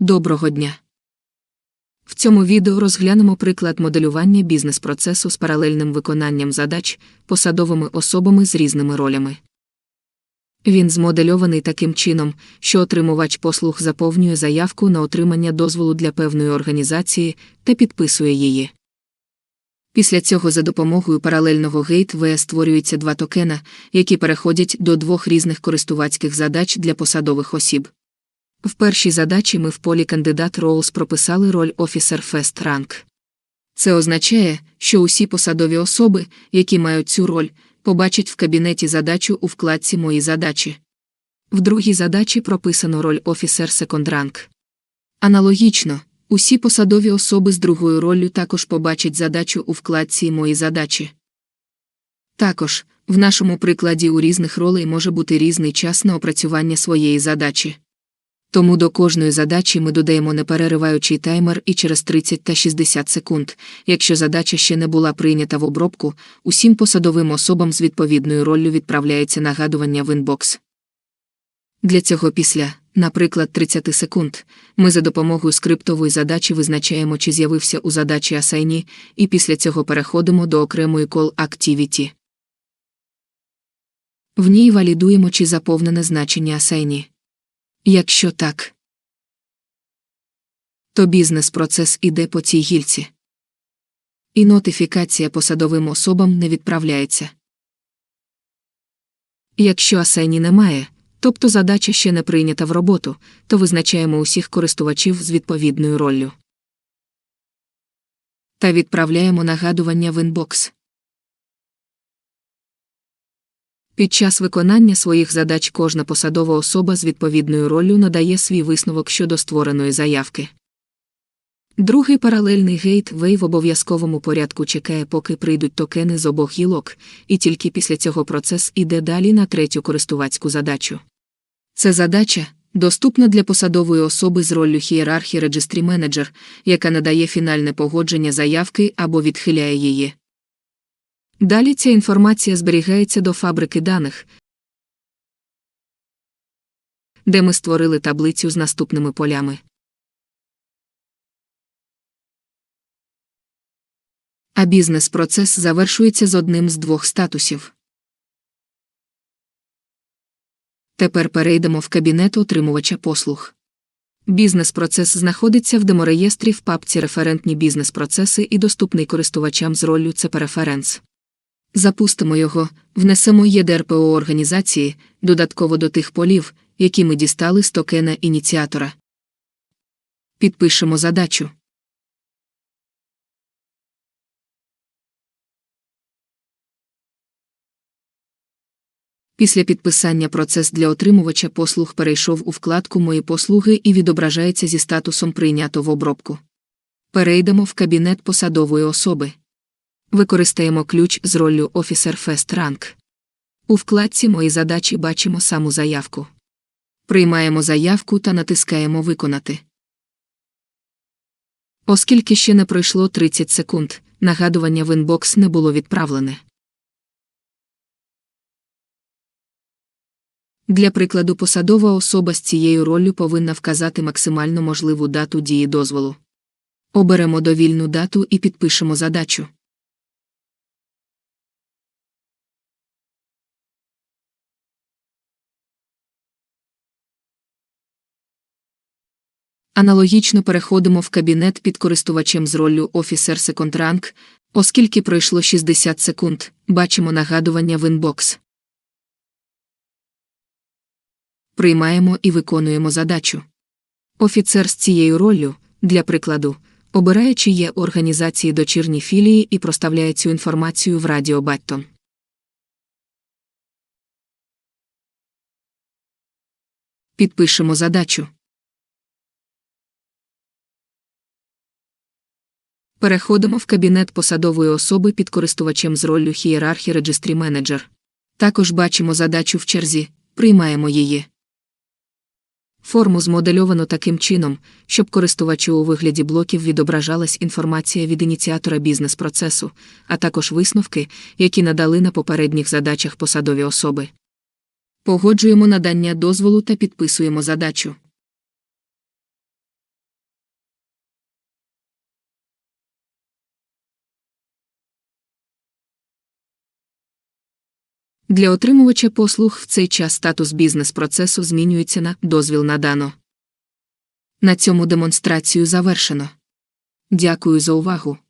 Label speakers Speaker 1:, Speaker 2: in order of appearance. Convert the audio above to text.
Speaker 1: Доброго дня! В цьому відео розглянемо приклад моделювання бізнес-процесу з паралельним виконанням задач посадовими особами з різними ролями. Він змодельований таким чином, що отримувач послуг заповнює заявку на отримання дозволу для певної організації та підписує її. Після цього за допомогою паралельного гейтвея створюються два токена, які переходять до двох різних користувацьких задач для посадових осіб. В першій задачі ми в полі кандидат Roles прописали роль Officer First Rank. Це означає, що усі посадові особи, які мають цю роль, побачать в кабінеті задачу у вкладці Мої задачі. В другій задачі прописано роль Officer Second Rank. Аналогічно, усі посадові особи з другою роллю також побачать задачу у вкладці Мої задачі. Також, в нашому прикладі у різних ролей може бути різний час на опрацювання своєї задачі. Тому до кожної задачі ми додаємо неперериваючий таймер і через 30 та 60 секунд, якщо задача ще не була прийнята в обробку, усім посадовим особам з відповідною роллю відправляється нагадування в інбокс. Для цього після, наприклад, 30 секунд, ми за допомогою скриптової задачі визначаємо, чи з'явився у задачі асайні, і після цього переходимо до окремої call activity. В ній валідуємо, чи заповнене значення асайні. Якщо так, то бізнес-процес іде по цій гільці. І нотифікація посадовим особам не відправляється. Якщо асені немає, тобто задача ще не прийнята в роботу, то визначаємо усіх користувачів з відповідною роллю. Та відправляємо нагадування в інбокс. Під час виконання своїх задач кожна посадова особа з відповідною роллю надає свій висновок щодо створеної заявки. Другий паралельний гейтвей в обов'язковому порядку чекає, поки прийдуть токени з обох гілок, і тільки після цього процес іде далі на третю користувацьку задачу. Це задача, доступна для посадової особи з роллю хієрархії Registry Manager, яка надає фінальне погодження заявки або відхиляє її. Далі ця інформація зберігається до фабрики даних, де ми створили таблицю з наступними полями. А бізнес-процес завершується з одним з двох статусів. Тепер перейдемо в кабінет отримувача послуг. Бізнес-процес знаходиться в демореєстрі в папці Референтні бізнес-процеси і доступний користувачам з роллю CP-Reference. Запустимо його, внесемо ЄДРПО організації, додатково до тих полів, які ми дістали з токена ініціатора. Підпишемо задачу. Після підписання процес для отримувача послуг перейшов у вкладку Мої послуги і відображається зі статусом Прийнято в обробку. Перейдемо в кабінет посадової особи. Використаємо ключ з роллю Officer First Rank. У вкладці Мої задачі бачимо саму заявку. Приймаємо заявку та натискаємо Виконати. Оскільки ще не пройшло 30 секунд, нагадування в інбокс не було відправлене. Для прикладу, посадова особа з цією роллю повинна вказати максимально можливу дату дії дозволу. Оберемо довільну дату і підпишемо задачу. Аналогічно переходимо в кабінет під користувачем з роллю Second Rank, оскільки пройшло 60 секунд, бачимо нагадування в інбокс. Приймаємо і виконуємо задачу. Офіцер з цією роллю, для прикладу, обирає, чи є організації дочірні філії і проставляє цю інформацію в радіо Баттон. Підпишемо задачу. Переходимо в кабінет посадової особи під користувачем з роллю хієрархії Registry Manager. Також бачимо задачу в черзі, приймаємо її. Форму змодельовано таким чином, щоб користувачу у вигляді блоків відображалась інформація від ініціатора бізнес-процесу, а також висновки, які надали на попередніх задачах посадові особи. Погоджуємо надання дозволу та підписуємо задачу. Для отримувача послуг в цей час статус бізнес-процесу змінюється на дозвіл надано. На цьому демонстрацію завершено. Дякую за увагу.